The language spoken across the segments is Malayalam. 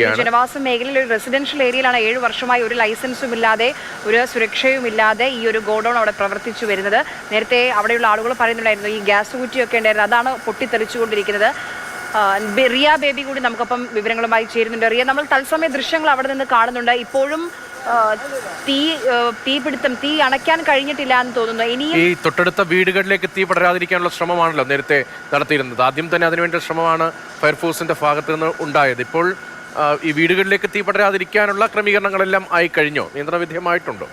ജനവാസ മേഖലയിൽ ഒരു റെസിഡൻഷ്യൽ ഏരിയയിലാണ് ഏഴ് വർഷമായി ഒരു ലൈസൻസും ഇല്ലാതെ ഒരു സുരക്ഷയും ഇല്ലാതെ ഈ ഒരു ഗോഡൌൺ അവിടെ പ്രവർത്തിച്ചു വരുന്നത്. നേരത്തെ അവിടെയുള്ള ആളുകൾ പറയുന്നുണ്ടായിരുന്നു ഈ ഗ്യാസ് കുറ്റിയൊക്കെ ഉണ്ടായിരുന്നു. അതാണ് പൊട്ടിത്തെറിച്ചുകൊണ്ടിരിക്കുന്നത്. റിയ ബേബി കൂടി നമുക്കൊപ്പം വിവരങ്ങളുമായി ചേരുന്നുണ്ട്. റിയ നമ്മൾ തത്സമയ ദൃശ്യങ്ങൾ അവിടെ നിന്ന് കാണുന്നുണ്ട്. ഇപ്പോഴും തീ തീപിടുത്തം തീ അണയ്ക്കാൻ കഴിഞ്ഞിട്ടില്ല എന്ന് തോന്നുന്നു. ഇനി ഈ തൊട്ടടുത്ത വീടുകളിലേക്ക് തീ പടരാതിരിക്കാനുള്ള ശ്രമമാണല്ലോ നേരത്തെ നടത്തിയിരുന്നത്. ആദ്യം തന്നെ അതിനുവേണ്ട ശ്രമമാണ് ഫയർഫോഴ്സിന്റെ ഭാഗത്ത് നിന്ന് ഉണ്ടായത്. ഇപ്പോൾ ഈ വീടുകളിലേക്ക് തീ പടരാതിരിക്കാനുള്ള ക്രമീകരണങ്ങളെല്ലാം ആയി കഴിഞ്ഞോ. നിയന്ത്രണ വിധേയമായിട്ടുണ്ടോ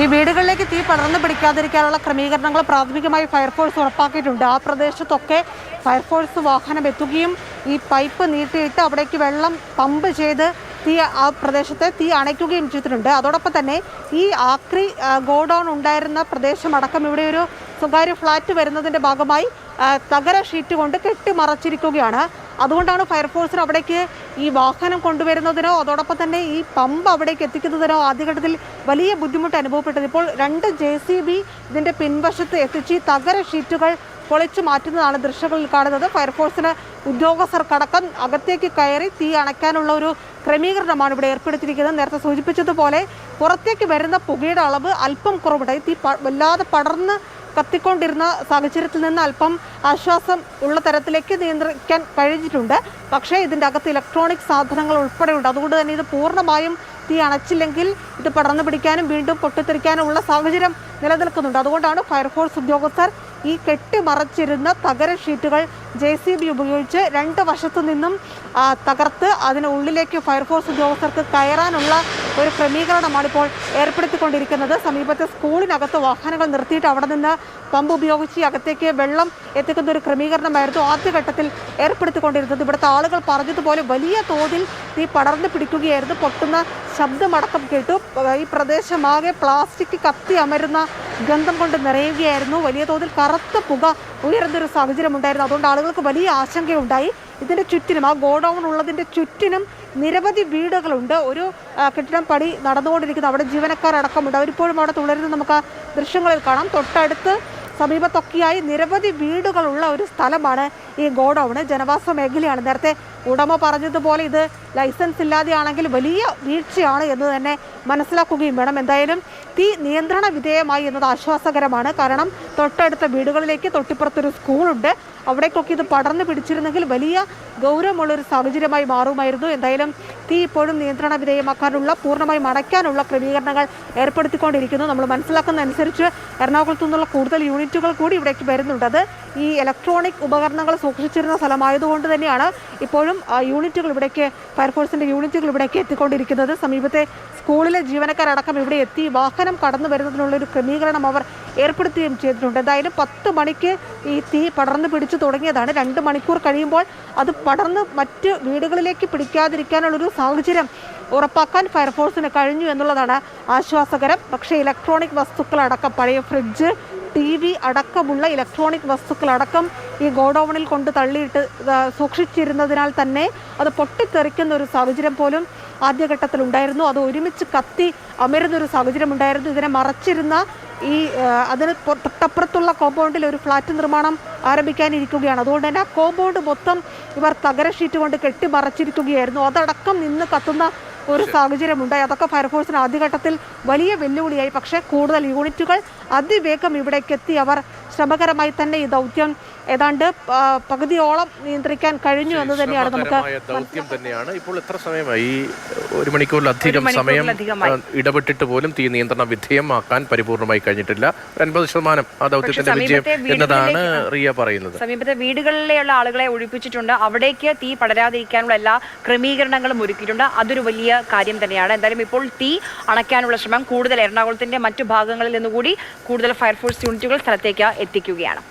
ഈ വീടുകളിലേക്ക് തീ പടർന്നു പിടിക്കാതിരിക്കാനുള്ള ക്രമീകരണങ്ങൾ പ്രാഥമികമായി ഫയർഫോഴ്സ് ഉറപ്പാക്കിയിട്ടുണ്ട്. ആ പ്രദേശത്തൊക്കെ ഫയർഫോഴ്സ് വാഹനം എത്തുകയും ഈ പൈപ്പ് നീട്ടിയിട്ട് അവിടേക്ക് വെള്ളം പമ്പ് ചെയ്ത് തീ ആ പ്രദേശത്തെ തീ അണയ്ക്കുകയും ചെയ്തിട്ടുണ്ട്. അതോടൊപ്പം തന്നെ ഈ ആക്രി ഗോഡൗൺ ഉണ്ടായിരുന്ന പ്രദേശമടക്കം ഇവിടെ ഒരു സ്വകാര്യ ഫ്ലാറ്റ് വരുന്നതിന്റെ ഭാഗമായി തകര ഷീറ്റ് കൊണ്ട് കെട്ടി മറച്ചിരിക്കുകയാണ് അതുകൊണ്ടാണ് ഫയർഫോഴ്സിന് അവിടേക്ക് ഈ വാഹനം കൊണ്ടുവരുന്നതിനോ അതോടൊപ്പം തന്നെ ഈ പമ്പ് അവിടേക്ക് എത്തിക്കുന്നതിനോ ആദ്യഘട്ടത്തിൽ വലിയ ബുദ്ധിമുട്ട് അനുഭവപ്പെട്ടത്. ഇപ്പോൾ രണ്ട് ജെ സി ബി ഇതിന്റെ പിൻവശത്ത് എത്തിച്ച് ഈ തകര ഷീറ്റുകൾ പൊളിച്ചു മാറ്റുന്നതാണ് ദൃശ്യങ്ങളിൽ കാണുന്നത്. ഫയർഫോഴ്സിന് ഉദ്യോഗസ്ഥർക്കടക്കം അകത്തേക്ക് കയറി തീ അണയ്ക്കാനുള്ള ഒരു ക്രമീകരണമാണ് ഇവിടെ ഏർപ്പെടുത്തിയിരിക്കുന്നത്. നേരത്തെ സൂചിപ്പിച്ചതുപോലെ പുറത്തേക്ക് വരുന്ന പുകയുടെ അളവ് അല്പം കുറവുണ്ടായി. തീ വല്ലാതെ പടർന്ന് കത്തിക്കൊണ്ടിരുന്ന സാഹചര്യത്തിൽ നിന്ന് അല്പം ആശ്വാസം ഉള്ള തരത്തിലേക്ക് നിയന്ത്രിക്കാൻ കഴിഞ്ഞിട്ടുണ്ട്. പക്ഷേ ഇതിന്റെ അകത്ത് ഇലക്ട്രോണിക് സാധനങ്ങൾ ഉൾപ്പെടെയുണ്ട്. അതുകൊണ്ട് തന്നെ ഇത് പൂർണമായും തീ അണച്ചില്ലെങ്കിൽ ഇത് പടർന്നു പിടിക്കാനും വീണ്ടും പൊട്ടിത്തെറിക്കാനും ഉള്ള സാഹചര്യം നിലനിൽക്കുന്നുണ്ട്. അതുകൊണ്ടാണ് ഫയർഫോഴ്സ് ഉദ്യോഗസ്ഥർ ഈ കെട്ടിമറച്ചിരുന്ന തകര ഷീറ്റുകൾ ജെ സി ബി ഉപയോഗിച്ച് രണ്ട് വശത്തു നിന്നും തകർത്ത് അതിന് ഉള്ളിലേക്ക് ഫയർഫോഴ്സ് ഉദ്യോഗസ്ഥർക്ക് കയറാനുള്ള ഒരു ക്രമീകരണമാണ് ഇപ്പോൾ ഏർപ്പെടുത്തിക്കൊണ്ടിരിക്കുന്നത്. സമീപത്തെ സ്കൂളിനകത്ത് വാഹനങ്ങൾ നിർത്തിയിട്ട് അവിടെ നിന്ന് പമ്പ് ഉപയോഗിച്ച് അകത്തേക്ക് വെള്ളം എത്തിക്കുന്ന ഒരു ക്രമീകരണമായിരുന്നു ആദ്യഘട്ടത്തിൽ ഏർപ്പെടുത്തിക്കൊണ്ടിരുന്നത്. ഇവിടുത്തെ ആളുകൾ പറഞ്ഞതുപോലെ വലിയ തോതിൽ തീ പടർന്നു പിടിക്കുകയായിരുന്നു. പൊട്ടുന്ന ശബ്ദമടക്കം കേട്ടു. ഈ പ്രദേശമാകെ പ്ലാസ്റ്റിക് കത്തി അമരുന്ന ഗന്ധം കൊണ്ട് നിറയുകയായിരുന്നു. വലിയ തോതിൽ കറുത്ത പുക ഉയർന്നൊരു സാഹചര്യം ഉണ്ടായിരുന്നു. അതുകൊണ്ട് ആളുകൾക്ക് വലിയ ആശങ്കയുണ്ടായി. ഇതിന്റെ ചുറ്റിനും ആ ഗോഡൗൺ ഉള്ളതിന്റെ ചുറ്റിനും നിരവധി വീടുകളുണ്ട്. ഒരു കെട്ടിടം പണി നടന്നുകൊണ്ടിരിക്കുന്നു. അവിടെ ജീവനക്കാരടക്കമുണ്ട് അവരിപ്പോഴും അവിടെ തുടരുന്നത് നമുക്ക് ദൃശ്യങ്ങളിൽ കാണാം. തൊട്ടടുത്ത് സമീപത്തൊക്കെയായി നിരവധി വീടുകളുള്ള ഒരു സ്ഥലമാണ് ഈ ഗോഡൌണ് ജനവാസ മേഖലയാണ്. നേരത്തെ ഉടമ പറഞ്ഞതുപോലെ ഇത് ലൈസൻസ് ഇല്ലാതെയാണെങ്കിൽ വലിയ വീഴ്ചയാണ് എന്ന് തന്നെ മനസ്സിലാക്കുകയും വേണം. എന്തായാലും തീ നിയന്ത്രണ വിധേയമായി എന്നത് ആശ്വാസകരമാണ്. കാരണം തൊട്ടടുത്ത വീടുകളിലേക്ക് തൊട്ടിപ്പുറത്തൊരു സ്കൂളുണ്ട്. അവിടേക്കൊക്കെ ഇത് പടർന്നു പിടിച്ചിരുന്നെങ്കിൽ വലിയ ഗൗരവമുള്ളൊരു സാഹചര്യമായി മാറുമായിരുന്നു. എന്തായാലും തീ ഇപ്പോഴും നിയന്ത്രണ വിധേയമാക്കാനുള്ള പൂർണമായും അടയ്ക്കാനുള്ള ക്രമീകരണങ്ങൾ ഏർപ്പെടുത്തിക്കൊണ്ടിരിക്കുന്നു. നമ്മൾ മനസ്സിലാക്കുന്ന അനുസരിച്ച് എറണാകുളത്തു നിന്നുള്ള കൂടുതൽ യൂണിറ്റുകൾ കൂടി ഇവിടേക്ക് വരുന്നുണ്ട്. അത് ഈ ഇലക്ട്രോണിക് ഉപകരണങ്ങൾ സൂക്ഷിച്ചിരുന്ന സ്ഥലമായതുകൊണ്ട് തന്നെയാണ് ഇപ്പോഴും യൂണിറ്റുകൾ ഇവിടേക്ക് ഫയർഫോഴ്സിന്റെ യൂണിറ്റുകൾ ഇവിടേക്ക് എത്തിക്കൊണ്ടിരിക്കുന്നത്. സമീപത്തെ സ്കൂളിലെ ജീവനക്കാരടക്കം ഇവിടെ എത്തി. വാഹനം കടന്നു വരുന്നതിനുള്ളൊരു ക്രമീകരണം അവർ ഏർപ്പെടുത്തുകയും ചെയ്തിട്ടുണ്ട്. എന്തായാലും പത്ത് മണിക്ക് ഈ തീ പടർന്ന് പിടിച്ചു തുടങ്ങിയതാണ്. രണ്ട് മണിക്കൂർ കഴിയുമ്പോൾ അത് പടർന്ന് മറ്റ് വീടുകളിലേക്ക് പിടിക്കാതിരിക്കാനുള്ളൊരു സാഹചര്യം ഉറപ്പാക്കാൻ ഫയർഫോഴ്സിന് കഴിഞ്ഞു എന്നുള്ളതാണ് ആശ്വാസകരം. പക്ഷേ ഇലക്ട്രോണിക് വസ്തുക്കളടക്കം പഴയ ഫ്രിഡ്ജ് ടി വി അടക്കമുള്ള ഇലക്ട്രോണിക് വസ്തുക്കളടക്കം ഈ ഗോഡൗണിൽ കൊണ്ട് തള്ളിയിട്ട് സൂക്ഷിച്ചിരുന്നതിനാൽ തന്നെ അത് പൊട്ടിത്തെറിക്കുന്ന ഒരു സാഹചര്യം പോലും ആദ്യഘട്ടത്തിൽ ഉണ്ടായിരുന്നു അത് ഒരുമിച്ച് കത്തി അമരുന്നൊരു സാഹചര്യം ഉണ്ടായിരുന്നു ഇതിനെ മറച്ചിരുന്ന ഈ അതിന് തൊട്ടപ്പുറത്തുള്ള കോമ്പൗണ്ടിൽ ഒരു ഫ്ലാറ്റ് നിർമ്മാണം ആരംഭിക്കാനിരിക്കുകയാണ്. അതുകൊണ്ട് തന്നെ ആ കോമ്പൗണ്ട് മൊത്തം ഇവർ തകര ഷീറ്റ് കൊണ്ട് കെട്ടിമറച്ചിരിക്കുകയായിരുന്നു. അതടക്കം നിന്ന് കത്തുന്ന ഒരു സാഹചര്യമുണ്ടായി അതൊക്കെ ഫയർഫോഴ്സിന് ആദ്യഘട്ടത്തിൽ വലിയ വെല്ലുവിളിയായി. പക്ഷേ കൂടുതൽ യൂണിറ്റുകൾ അതിവേഗം ഇവിടേക്ക് എത്തി അവർ ശ്രമകരമായി തന്നെ ഈ ദൗത്യം ഏതാണ്ട് പകുതിയോളം നിയന്ത്രിക്കാൻ കഴിഞ്ഞു എന്ന് തന്നെയാണ് നമുക്ക് ദൗത്യം തന്നെയാണ്. ഇപ്പോൾ എത്ര സമയമായി? ഒരു മണിക്കൂറിലധികം സമയം. ഇടപെട്ടിട്ട് പോലും തീ നിയന്ത്രണ വിധേയമാക്കാൻ പരിപൂർണമായി കഴിഞ്ഞിട്ടില്ല. അൻപത് ശതമാനം ആ ദൗത്യത്തിന്റെ വിജയം എന്നതാണ് റിയ പറയുന്നത്. സമീപത്തെ വീടുകളിലെയുള്ള ആളുകളെ ഒഴിപ്പിച്ചിട്ടുണ്ട്. അവിടേക്ക് തീ പടരാതിരിക്കാനുള്ള എല്ലാ ക്രമീകരണങ്ങളും ഒരുക്കിയിട്ടുണ്ട്. അതൊരു വലിയ കാര്യം തന്നെയാണ്. എന്തായാലും ഇപ്പോൾ തീ അണയ്ക്കാനുള്ള ശ്രമം കൂടുതൽ എറണാകുളത്തിന്റെ മറ്റു ഭാഗങ്ങളിൽ നിന്നുകൂടി കൂടുതൽ ഫയർഫോഴ്സ് യൂണിറ്റുകൾ സ്ഥലത്തേക്ക് എത്തിക്കുകയാണ്.